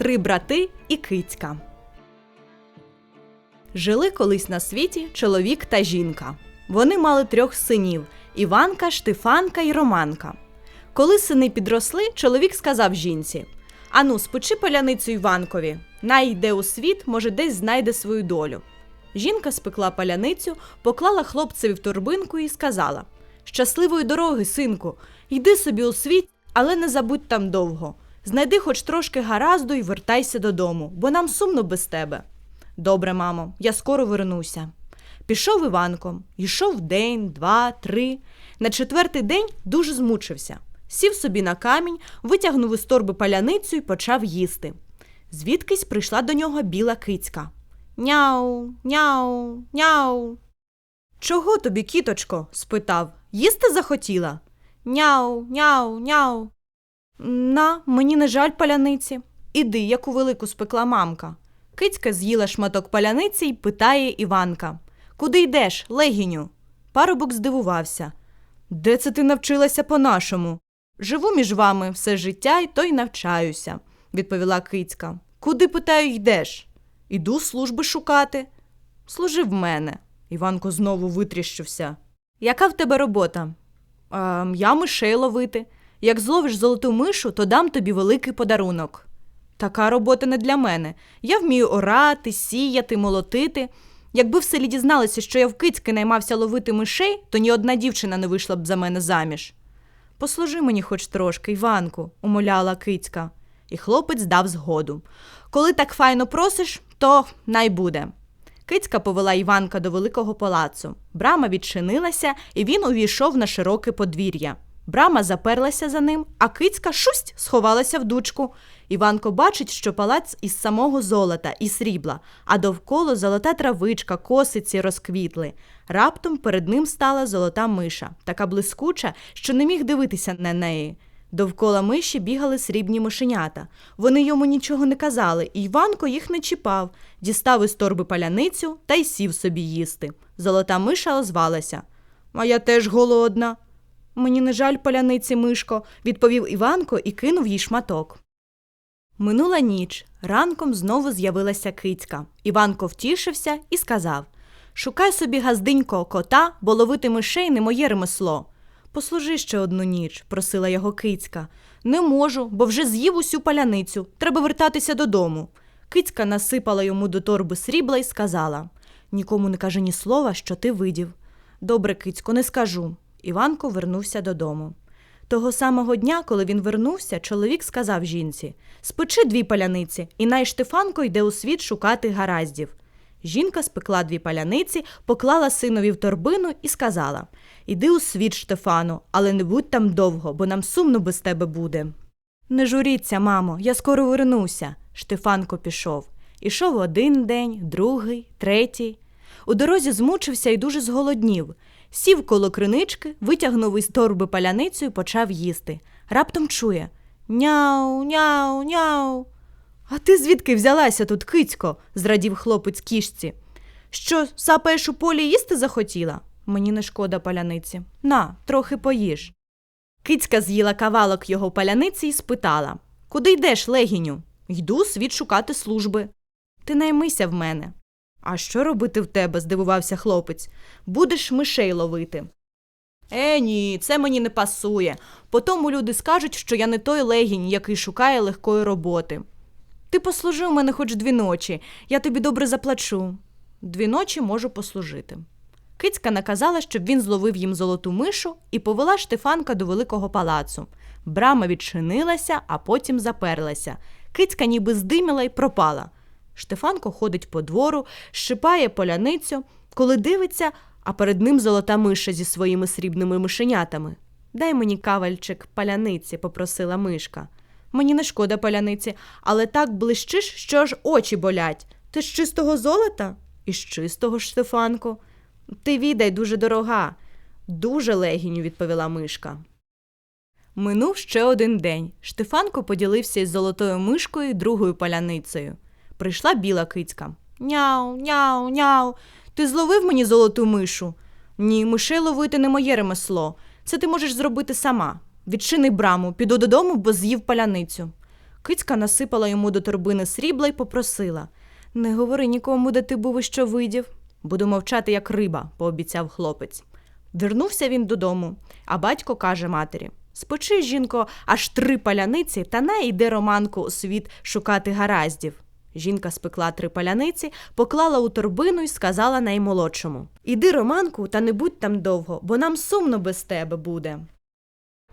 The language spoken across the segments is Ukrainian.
Три брати і кицька. Жили колись на світі чоловік та жінка. Вони мали трьох синів Іванка, Штефанка і Романка. Коли сини підросли, чоловік сказав жінці: Ану, спочи паляницю Іванкові, най йде у світ, може, десь знайде свою долю. Жінка спекла паляницю, поклала хлопцеві в торбинку і сказала: Щасливої дороги, синку, йди собі у світ, але не забудь там довго. Знайди хоч трошки гаразду і вертайся додому, бо нам сумно без тебе. Добре, мамо, я скоро вернуся. Пішов Іванко, йшов день, два, три. На четвертий день дуже змучився. Сів собі на камінь, витягнув із торби паляницю і почав їсти. Звідкись прийшла до нього біла кицька. Няу, няу, няу. Чого тобі, кіточко? спитав. Їсти захотіла? Няу, няу, няу. На, мені не жаль паляниці. Іди, яку велику спекла мамка. Кицька з'їла шматок паляниці й питає Іванка. Куди йдеш, легіню? Парубок здивувався. Де це ти навчилася по-нашому? Живу між вами все життя і то й навчаюся, відповіла кицька. Куди, питаю, йдеш? Іду служби шукати. Служи в мене. Іванко знову витріщився. Яка в тебе робота? А, я мишей ловити. Як зловиш золоту мишу, то дам тобі великий подарунок. Така робота не для мене. Я вмію орати, сіяти, молотити. Якби в селі дізналися, що я в кицьки наймався ловити мишей, то ні одна дівчина не вийшла б за мене заміж. Послужи мені хоч трошки, Іванку, умоляла кицька, і хлопець дав згоду. Коли так файно просиш, то най буде. Кицька повела Іванка до великого палацу. Брама відчинилася, і він увійшов на широке подвір'я. Брама заперлася за ним, а кицька шусть сховалася в дучку. Іванко бачить, що палац із самого золота і срібла, а довкола золота травичка, косиці розквітли. Раптом перед ним стала золота миша, така блискуча, що не міг дивитися на неї. Довкола миші бігали срібні мишенята. Вони йому нічого не казали, і Іванко їх не чіпав, дістав із торби паляницю та й сів собі їсти. Золота миша озвалася. А я теж голодна. Мені не жаль паляниці, мишко, відповів Іванко і кинув їй шматок. Минула ніч. Ранком знову з'явилася кицька. Іванко втішився і сказав Шукай собі газденько кота, бо ловити мишей не моє ремесло. Послужи ще одну ніч, просила його кицька. Не можу, бо вже з'їв усю паляницю. Треба вертатися додому. Кицька насипала йому до торби срібла і сказала Нікому не кажи ні слова, що ти видів. Добре, кицько, не скажу. Іванко вернувся додому. Того самого дня, коли він вернувся, чоловік сказав жінці Спечи дві паляниці, і най Штефанко йде у світ шукати гараздів. Жінка спекла дві паляниці, поклала синові в торбину і сказала Іди у світ, Штефану, але не будь там довго, бо нам сумно без тебе буде. Не журіться, мамо, я скоро вернуся. Штефанко пішов. Ішов один день, другий, третій. У дорозі змучився і дуже зголоднів. Сів коло кринички, витягнув із торби паляницю і почав їсти. Раптом чує Няу, няу, няу. А ти звідки взялася тут, кицько? зрадів хлопець кішці. Що, сапаєш у полі їсти захотіла? Мені не шкода паляниці. На, трохи поїж. Кицька з'їла кавалок його паляниці і спитала Куди йдеш, легіню? Йду світ шукати служби. Ти наймися в мене. А що робити в тебе? здивувався хлопець. Будеш мишей ловити. Е, ні, це мені не пасує. Потому люди скажуть, що я не той легінь, який шукає легкої роботи. Ти послужи у мене хоч дві ночі, я тобі добре заплачу. Дві ночі можу послужити. Кицька наказала, щоб він зловив їм золоту мишу і повела Штефанка до великого палацу. Брама відчинилася, а потім заперлася. Кицька ніби здиміла й пропала. Штефанко ходить по двору, щипає поляницю, коли дивиться, а перед ним золота миша зі своїми срібними мишенятами. Дай мені кавальчик паляниці, попросила мишка. Мені не шкода паляниці, але так блищиш, що аж очі болять. Ти з чистого золота? Із чистого ж, Штефанко. Ти відай дуже дорога. Дуже легіню, відповіла мишка. Минув ще один день. Штефанко поділився із золотою мишкою і другою паляницею. Прийшла біла кицька. Няу, няу, няу. Ти зловив мені золоту мишу? Ні, мишей ловити не моє ремесло. Це ти можеш зробити сама. Відчини браму, піду додому, бо з'їв паляницю. Кицька насипала йому до торбини срібла й попросила Не говори нікому, де ти був і що видів. Буду мовчати, як риба, пообіцяв хлопець. Вернувся він додому, а батько каже матері: Спочи, жінко, аж три паляниці, та не йде романку у світ шукати гараздів. Жінка спекла три паляниці, поклала у торбину і сказала наймолодшому: Іди, Романку, та не будь там довго, бо нам сумно без тебе буде.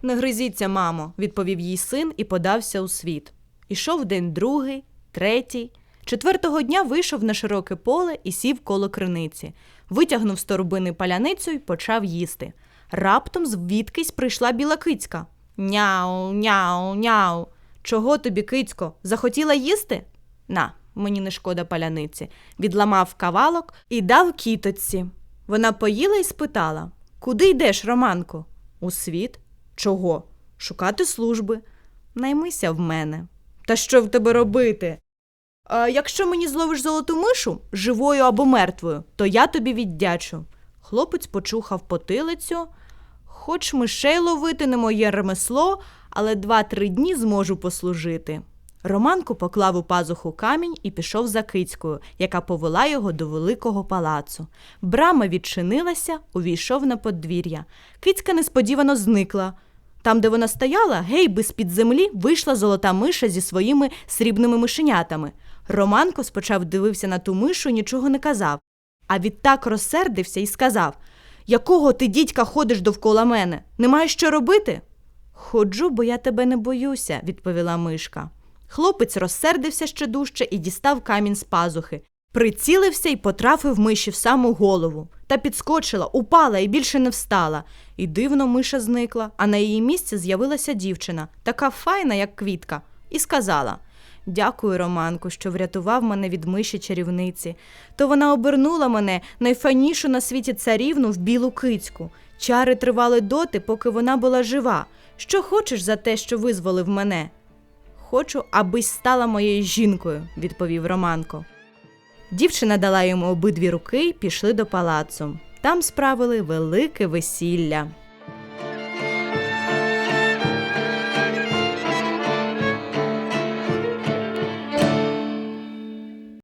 Не гризіться, мамо, відповів їй син і подався у світ. Ішов день другий, третій. Четвертого дня вийшов на широке поле і сів коло криниці, витягнув з торбини паляницю і почав їсти. Раптом звідкись прийшла біла кицька. Няу, няу, няу. Чого тобі, кицько? Захотіла їсти? На, мені не шкода паляниці. Відламав кавалок і дав кіточці. Вона поїла і спитала: Куди йдеш, Романко? У світ. Чого? Шукати служби. Наймися в мене. Та що в тебе робити? А якщо мені зловиш золоту мишу, живою або мертвою, то я тобі віддячу. Хлопець почухав потилицю. Хоч мишей ловити не моє ремесло, але два-три дні зможу послужити. Романко поклав у пазуху камінь і пішов за кицькою, яка повела його до великого палацу. Брама відчинилася, увійшов на подвір'я. Кицька несподівано зникла. Там, де вона стояла, гей би з-під землі вийшла золота миша зі своїми срібними мишенятами. Романко спочатку дивився на ту мишу і нічого не казав, а відтак розсердився і сказав: Якого ти, дідька, ходиш довкола мене? Не маєш що робити? Ходжу, бо я тебе не боюся, відповіла мишка. Хлопець розсердився ще дужче і дістав камінь з пазухи. Прицілився і потрафив миші в саму голову. Та підскочила, упала і більше не встала. І дивно миша зникла, а на її місці з'явилася дівчина, така файна, як квітка, і сказала: Дякую, Романку, що врятував мене від миші чарівниці. То вона обернула мене, найфайнішу на світі царівну, в білу кицьку. Чари тривали доти, поки вона була жива. Що хочеш за те, що визволив мене? Хочу, абись стала моєю жінкою, відповів Романко. Дівчина дала йому обидві руки й пішли до палацу. Там справили велике весілля.